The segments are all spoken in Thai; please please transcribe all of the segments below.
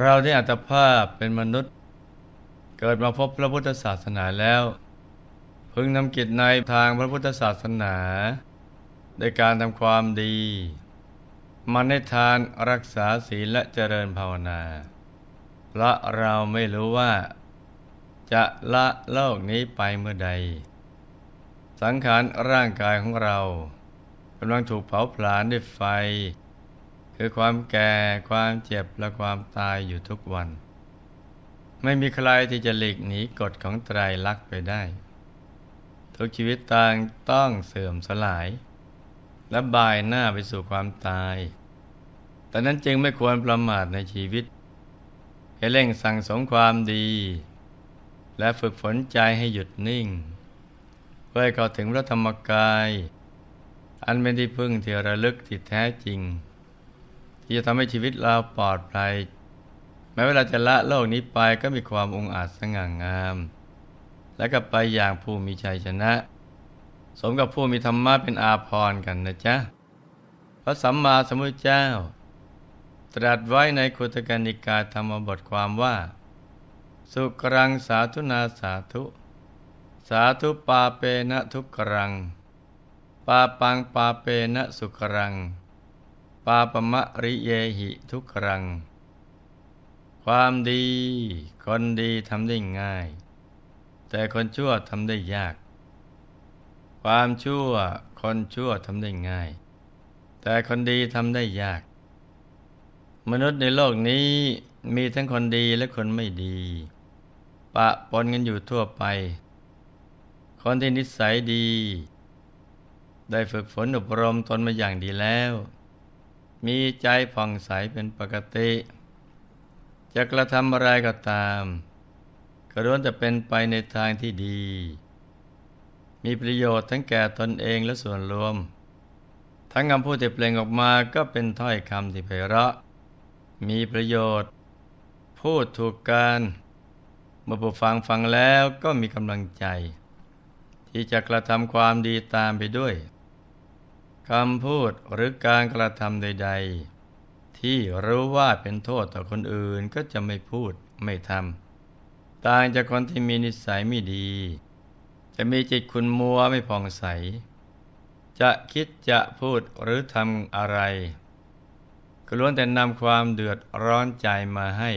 เราได้อัตภาพเป็นมนุษย์ เกิดมาพบพระพุทธศาสนาแล้ว พึงนำกิจในทางพระพุทธศาสนาโดยการทำความดี มันในทานรักษาศีลและเจริญภาวนาเพราะเราไม่รู้ว่า จะละโลกนี้ไปเมื่อใด สังขารร่างกายของเรากำลังถูกเผาผลาญด้วยไฟ คือความแก่ความเจ็บและความตายอยู่ทุกวัน ไม่มีใครที่จะหลีกหนีกฎของไตรลักษณ์ไปได้ ทุกชีวิตต่างต้องเสื่อมสลาย และบายหน้าไปสู่ความตาย แต่นั้นจึงไม่ควรประมาทในชีวิตให้เร่งสั่งสมความดี และฝึกฝนใจให้หยุดนิ่ง เพื่อให้เข้าถึงพระธรรมกาย อันเป็นที่พึ่งที่ระลึกที่แท้จริง ที่จะทำให้ชีวิตเราปลอดภัย แม้เวลาจะละโลกนี้ไปก็มีความองอาจสง่างาม และก็ไปอย่างผู้มีชัยชนะ สมกับผู้มีธรรมะเป็นอาภรณ์กันนะจ๊ะพระสัมมาสัมพุทธเจ้า ตรัสไว้ในคุตกานิกายธรรมบทความว่า สุกรังสาธุนาสาธุ สาธุปาเปนะทุกรัง ปาปังปาเปนะสุกรัง ปาปมะริเยหิทุกรัง ความดี คนดีทำได้ง่าย แต่คนชั่วทำได้ยาก ความชั่วคนชั่วทำได้ง่าย แต่คนดีทำได้ยาก มนุษย์ในโลกนี้มีทั้งคนดีและคนไม่ดี ปะปนกันอยู่ทั่วไป คนที่นิสัยดี ได้ฝึกฝนอบรมตนมาอย่างดีแล้ว มีใจผ่องใสเป็นปกติ จะกระทำอะไรก็ตามก็ล้วนจะเป็นไปในทางที่ดี มีประโยชน์ทั้งแก่ตนเองและส่วนรวม ทั้งคำพูดที่เปล่งออกมาก็เป็นถ้อยคำที่ไพเราะ มีประโยชน์ พูดถูกการเมื่อผู้ฟังฟังแล้วก็มีกำลังใจ ที่จะกระทำความดีตามไปด้วย คำพูดหรือการกระทำใด ๆ ที่รู้ว่าเป็นโทษต่อคนอื่นก็จะไม่พูดไม่ทำต่างจากคนที่มีนิสัยไม่ดี จะมีจิตคุณมัวไม่ผ่องใส จะคิดจะพูดหรือทำอะไร ก็ล้วนแต่นำความเดือดร้อนใจมาให้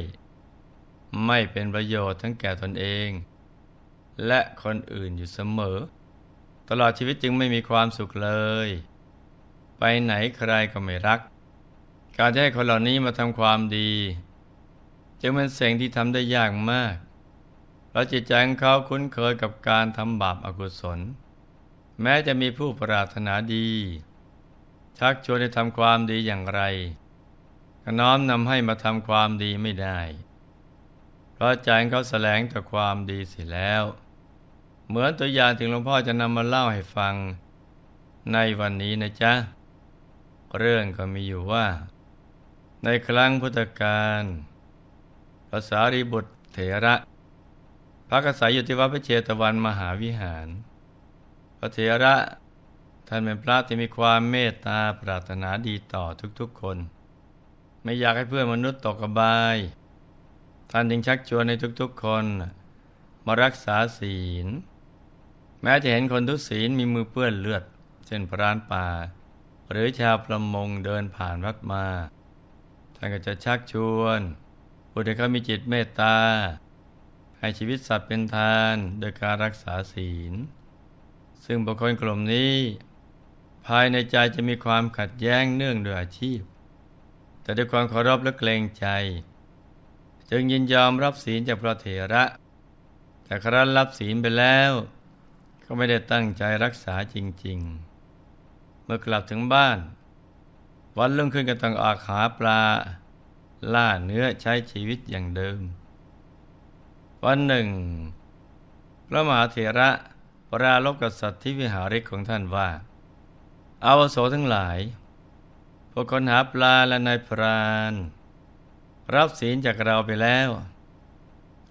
ไม่เป็นประโยชน์ทั้งแก่ตนเอง และคนอื่นอยู่เสมอ ตลอดชีวิตจึงไม่มีความสุขเลย ไปไหนใครก็ไม่รัก การจะให้คนเหล่านี้มาทำความดี จึงเป็นสิ่งที่ทำได้ยากมากเพราะจิตใจของเขาคุ้นเคยกับการทำบาปอากุศล แม้จะมีผู้ปรารถนาดี ชักชวนให้ทำความดีอย่างไรก็น้อมนำให้มาทำความดีไม่ได้ เพราะใจของเขาแสลงแต่ความดีเสียแล้ว เหมือนตัวอย่างที่หลวงพ่อจะนำมาเล่าให้ฟังในวันนี้นะจ๊ะ เรื่องก็มีอยู่ว่า ในครั้งพุทธกาลภาษารีบุตรเถระพักอาศัยอยู่ที่วัดพระเชตวันมหาวิหาร พระเถระท่านเป็นพระที่มีความเมตตาปรารถนาดีต่อทุกๆคน ไม่อยากให้เพื่อนมนุษย์ตกอบาย ท่านจึงชักชวนในทุกๆคน มารักษาศีล แม้จะเห็นคนทุศีลมีมือเปื้อนเลือด เช่นพรานป่า หรือชาวประมงเดินผ่านวัดมาท่านก็จะชักชวนผู้ที่เขามีจิตเมตตา ให้ชีวิตสัตว์เป็นทานโดยการรักษาศีล ซึ่งบุคคลกลุ่มนี้ ภายในใจจะมีความขัดแย้งเนื่องโดยอาชีพ แต่ด้วยความเคารพและเกรงใจ จึงยินยอมรับศีลจากพระเถระ แต่ครั้นรับศีลไปแล้ว ก็ไม่ได้ตั้งใจรักษาจริง ๆ เมื่อกลับถึงบ้าน วันรุ่งขึ้นก็ต้องออกหาปลา ล่าเนื้อใช้ชีวิตอย่างเดิม วันหนึ่ง พระมหาเถระปราลบกับสัตว์ที่วิหาริกของท่านว่า อาวโสทั้งหลาย พวกคนหาปลาและนายพรานรับศีลจากเราไปแล้ว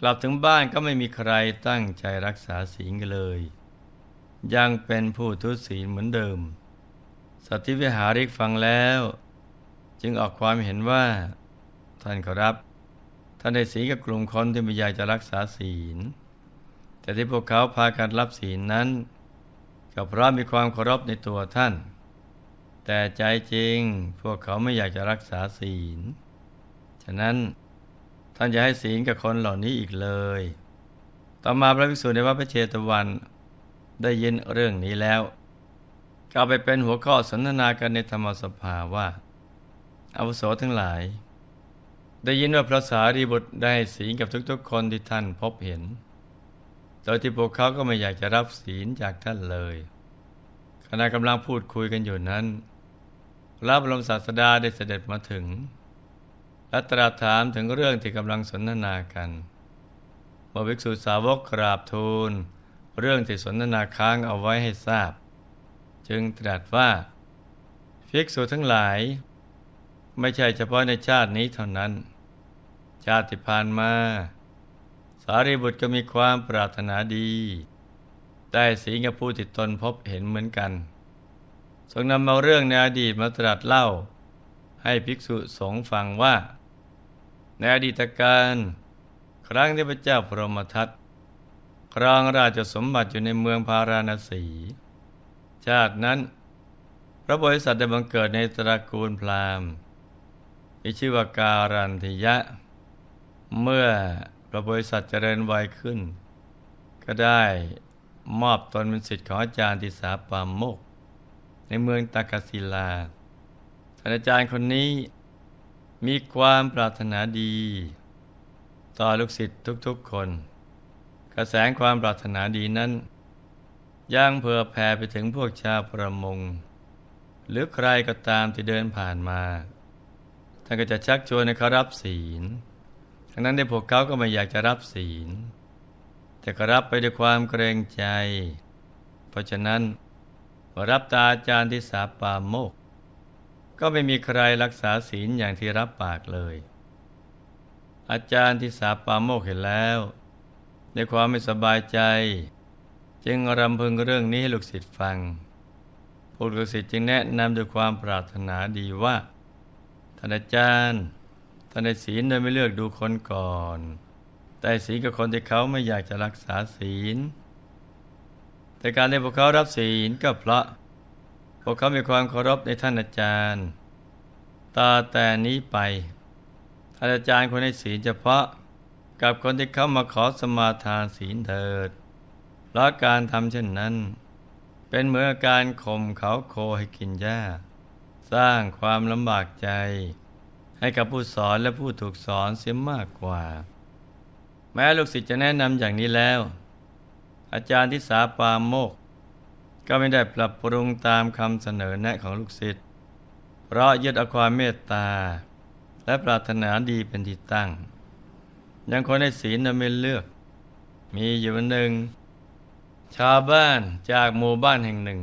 กลับถึงบ้านก็ไม่มีใครตั้งใจรักษาศีลกันเลย ยังเป็นผู้ทุศีลเหมือนเดิม สัตวิหาริกฟังแล้ว จึงออกความเห็นว่า ท่านขอรับ ท่านได้ศีลกับกลุ่มคนที่ไม่อยากจะรักษาศีล แต่ที่พวกเขาพากันรับศีลนั้นก็เพราะมีความเคารพในตัวท่าน แต่ใจจริงพวกเขาไม่อยากจะรักษาศีล ฉะนั้นท่านจะให้ศีลกับคนเหล่านี้อีกเลย ต่อมาพระภิกษุในวัดพระเชตวันได้ยินเรื่องนี้แล้ว ก็เอาไปเป็นหัวข้อสนทนากันในธรรมสภาว่าอาวุโสทั้งหลาย ได้ยินว่าพระสารีบุตรได้ศีลกับทุกๆคนที่ท่านพบเห็น โดยที่พวกเขาก็ไม่อยากจะรับศีลจากท่านเลย ขณะกำลังพูดคุยกันอยู่นั้นพระบรมศาสดาได้เสด็จมาถึง และตรัสถามถึงเรื่องที่กำลังสนทนากันเมื่อภิกษุสาวกกราบทูล เรื่องที่สนทนาค้างเอาไว้ให้ทราบ จึงตรัสว่าภิกษุทั้งหลาย ไม่ใช่เฉพาะในชาตินี้เท่านั้น ชาติผ่านมา สารีบุตรก็มีความปรารถนาดีได้สีกับผู้ที่ตนพบเห็นเหมือนกันทรงนำเอาเรื่องในอดีตมาตรัสเล่า ให้ภิกษุสงฆ์ฟังว่า ในอดีตการ ครั้งที่พระเจ้าพรหมทัตครองราชสมบัติอยู่ในเมืองพาราณสี ชาตินั้น พระบริษัทได้บังเกิดในตระกูลพราหมณ์มีชื่อว่าการันทิยะ เมื่อพระบริษัทเจริญวัยขึ้น ก็ได้มอบตนเป็นสิทธิ์ของอาจารย์ทิสาปามโมก ในเมืองตากศิลาท่านอาจารย์คนนี้มีความปรารถนาดี ต่อลูกศิษย์ทุกๆคน กระแสงความปรารถนาดีนั้น ย่างเผื่อแผ่ไปถึงพวกชาวประมง หรือใครก็ตามที่เดินผ่านมา ท่านก็จะชักชวนให้เขารับศีล ทั้งนั้นได้พวกเขาก็ไม่อยากจะรับศีล แต่ก็รับไปด้วยความเกรงใจ เพราะฉะนั้นรับตาอาจารย์ที่สาปาโมก ก็ไม่มีใครรักษาศีลอย่างที่รับปากเลย อาจารย์ที่สาปาโมกเห็นแล้ว ในความไม่สบายใจ จึงรำพึงเรื่องนี้ให้ลูกศิษย์ฟังผู้ลูกศิษย์จึงแนะนำด้วยความปรารถนาดีว่าท่านอาจารย์ท่านได้ศีลโดยไม่เลือกดูคนก่อน แต่ศีลกับคนที่เขาไม่อยากจะรักษาศีล แต่การที่พวกเขารับศีลก็เพราะพวกเขามีความเคารพในท่านอาจารย์ ตาแต่นี้ไปท่านอาจารย์คนให้ศีลเฉพาะกับคนที่เข้ามาขอสมาทานศีลเถิด เพราะการทำเช่นนั้น เป็นเหมือนการข่มเขาโคให้กินหญ้า สร้างความลำบากใจ ให้กับผู้สอนและผู้ถูกสอนเสียมากกว่า แม้ลูกศิษย์จะแนะนำอย่างนี้แล้ว อาจารย์ที่สาปามโมก ก็ไม่ได้ปรับปรุงตามคำเสนอแนะของลูกศิษย์เพราะยึดเอาความเมตตา และปรารถนาดีเป็นที่ตั้ง ยังคนในศีลนั้นไม่เลือก มีอยู่วันหนึ่ง ชาวบ้านจากหมู่บ้านแห่งหนึ่ง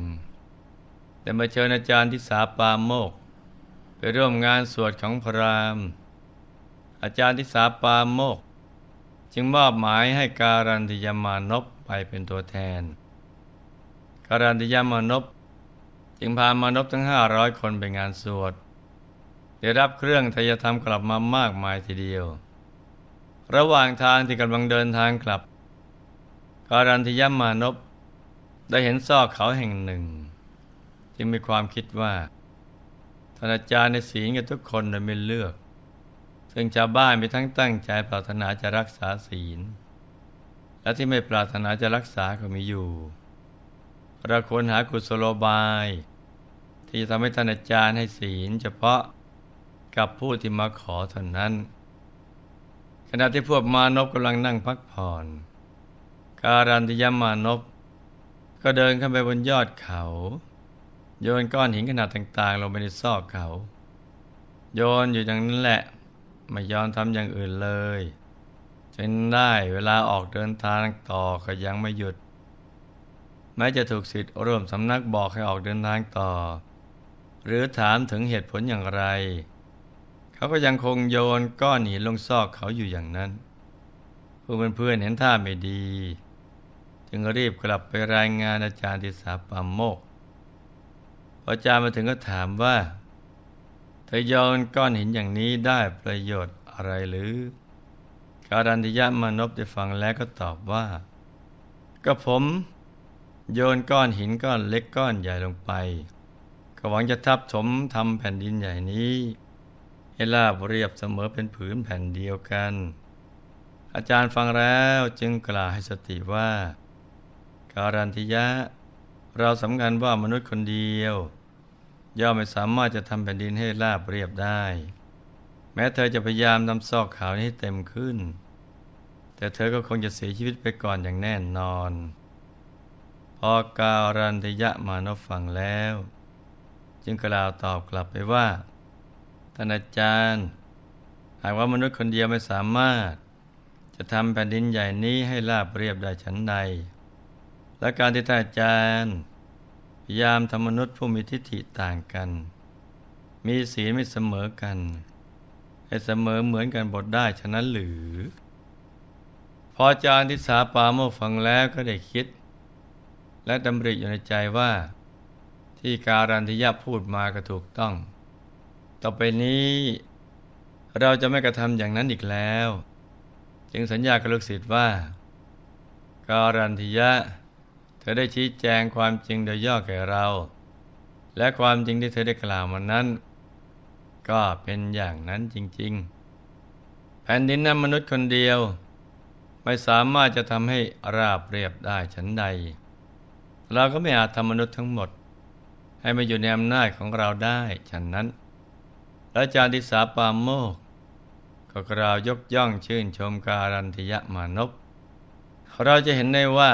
ได้มาเชิญอาจารย์ที่สาปามโมก ไปร่วมงานสวดของพรามอาจารย์ที่สาปามโมก จึงมอบหมายให้การันติยมานพไปเป็นตัวแทน การันติยมานพจึงพามานพทั้งห้าร้อยคนไปงานสวด ได้รับเครื่องทยธรรมกลับมามากมายทีเดียว ระหว่างทางที่กำลังเดินทางกลับ การันติยมานพได้เห็นซอกเขาแห่งหนึ่ง จึงมีความคิดว่าท่านอาจารย์ในศีลกับทุกคนโดยไม่เลือก ซึ่งชาวบ้านมีทั้งตั้งใจปรารถนาจะรักษาศีล และที่ไม่ปรารถนาจะรักษาก็มีอยู่ เราควรหากุศโลบาย ที่จะทำให้ท่านอาจารย์ให้ศีล เฉพาะกับผู้ที่มาขอเท่านั้น ขณะที่พวกมานพกำลังนั่งพักผ่อน การันติยมานพก็เดินขึ้นไปบนยอดเขา โยนก้อนหินขนาดต่างๆ ลงไปในซอกเขา โยนอยู่อย่างนั้นแหละ ไม่ยอมทำอย่างอื่นเลยจนได้เวลาออกเดินทางต่อก็ยังไม่หยุด แม้จะถูกสิทธิ์ร่วมสำนักบอกให้ออกเดินทางต่อ หรือถามถึงเหตุผลอย่างไร เขาก็ยังคงโยนก้อนหินลงซอกเขาอยู่อย่างนั้น ผู้เพื่อนๆเห็นท่าไม่ดี จึงรีบกลับไปรายงานอาจารย์ที่สาปามโมกพออาจารย์มาถึงก็ถามว่า เธอโยนก้อนหินอย่างนี้ได้ประโยชน์อะไรหรือ การันทิยะมานพได้ฟังแล้วก็ตอบว่า ก็ผม โยนก้อนหินก้อนเล็กก้อนใหญ่ลงไป ก็หวังจะทับถมทำแผ่นดินใหญ่นี้ให้ราบเรียบเสมอเป็นผืนแผ่นเดียวกัน อาจารย์ฟังแล้วจึงกล่าวให้สติว่า การันทิยะ เราสำคัญว่ามนุษย์คนเดียว ย่อมไม่สามารถจะทำแผ่นดินให้ราบเรียบได้ แม้เธอจะพยายามทำซอกขาวนี้ให้เต็มขึ้น แต่เธอก็คงจะเสียชีวิตไปก่อนอย่างแน่นอน พอการันทยะมานฟังแล้ว จึงกล่าวตอบกลับไปว่าท่านอาจารย์หากว่ามนุษย์คนเดียวไม่สามารถ จะทำแผ่นดินใหญ่นี้ให้ราบเรียบได้ฉันใด และการที่ท่านอาจารย์พยายามทำมนุษย์ผู้มีทิฏฐิต่างกัน มีศีลไม่เสมอกัน ให้เสมอเหมือนกันบทได้ฉะนั้นหรือ พออาจารย์ทิสาปาโมฟังแล้วก็ได้คิด และดำริอยู่ในใจว่า ที่การันทิยะพูดมาก็ถูกต้อง ต่อไปนี้เราจะไม่กระทำอย่างนั้นอีกแล้ว จึงสัญญากับลูกศิษย์ว่า การันทิยะ เธอได้ชี้แจงความจริงโดยย่อแก่เรา และความจริงที่เธอได้กล่าวมานั้น ก็เป็นอย่างนั้นจริง ๆ แผ่นดินนั้นมนุษย์คนเดียว ไม่สามารถจะทำให้ราบเรียบได้ฉันใด เราก็ไม่อาจทำมนุษย์ทั้งหมด ให้มาอยู่ในอำนาจของเราได้ฉะนั้นและอาจารย์ทิสาปามโมกก็กล่าวยกย่องชื่นชมการันทิยะมานพเราจะเห็นได้ว่า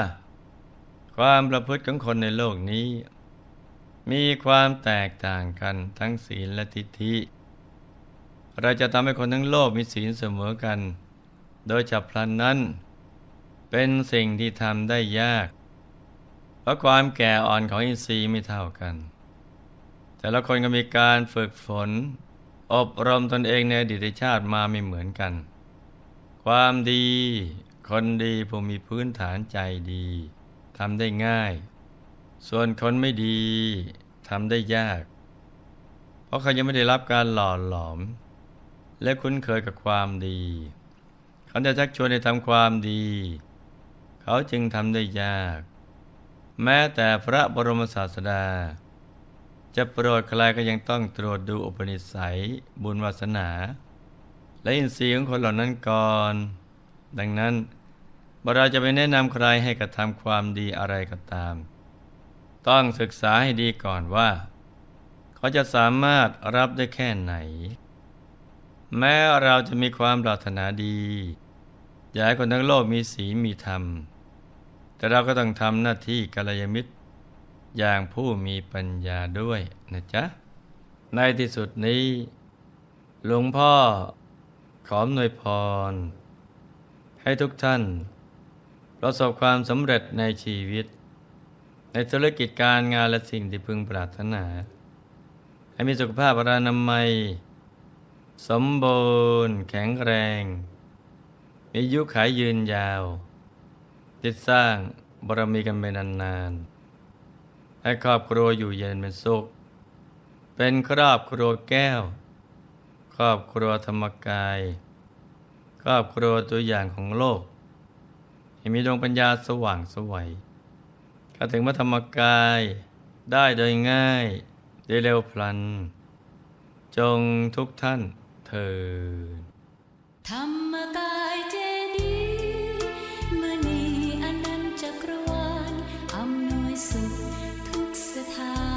ความประพฤติของคนในโลกนี้ มีความแตกต่างกันทั้งศีลและทิฏฐิ เราจะทำให้คนทั้งโลกมีศีลเสมอกัน โดยจับพลันนั้น เป็นสิ่งที่ทำได้ยาก เพราะความแก่อ่อนของอินทรีย์ไม่เท่ากัน แต่ละคนก็มีการฝึกฝน อบรมตนเองในอดีตชาติมาไม่เหมือนกัน ความดี คนดีผู้มีพื้นฐานใจดี ทำได้ง่าย ส่วนคนไม่ดีทำได้ยาก เพราะเขายังไม่ได้รับการหล่อหลอม และคุ้นเคยกับความดี เขาจะชักชวนให้ทำความดี เขาจึงทำได้ยาก แม้แต่พระบรมศาสดา จะโปรดใครก็ยังต้องตรวจดูอุปนิสัย บุญวาสนา และอินทรีย์ของคนเหล่านั้นก่อน ดังนั้น เราจะไปแนะนำใครให้กระทำความดีอะไรก็ตาม ต้องศึกษาให้ดีก่อนว่า เขาจะสามารถรับได้แค่ไหน แม้เราจะมีความปรารถนาดีอยากให้คนทั้งโลกมีศีลมีธรรม แต่เราก็ต้องทำหน้าที่กัลยาณมิตร อย่างผู้มีปัญญาด้วยนะจ๊ะ ในที่สุดนี้ หลวงพ่อขออำนวยพร ให้ทุกท่าน ประสบความสำเร็จในชีวิต ในธุรกิจการงานและสิ่งที่พึงปรารถนา ให้มีสุขภาพรานามัย สมบูรณ์ แข็งแรง มีอายุขายยืนยาว ติดสร้างบารมีกันไปนานๆให้ครอบครัวอยู่เย็นเป็นสุข เป็นครอบครัวแก้ว ครอบครัวธรรมกาย ครอบครัวตัวอย่างของโลก ให้มีดวงปัญญาสว่างสวัยกระถึงมัธรรมกายได้โดยง่ายเร็วพลัน จงทุกท่านเถิดธรรมกายเจดีมณีอนันจักรวาลอำนวยสุขทุกสถาน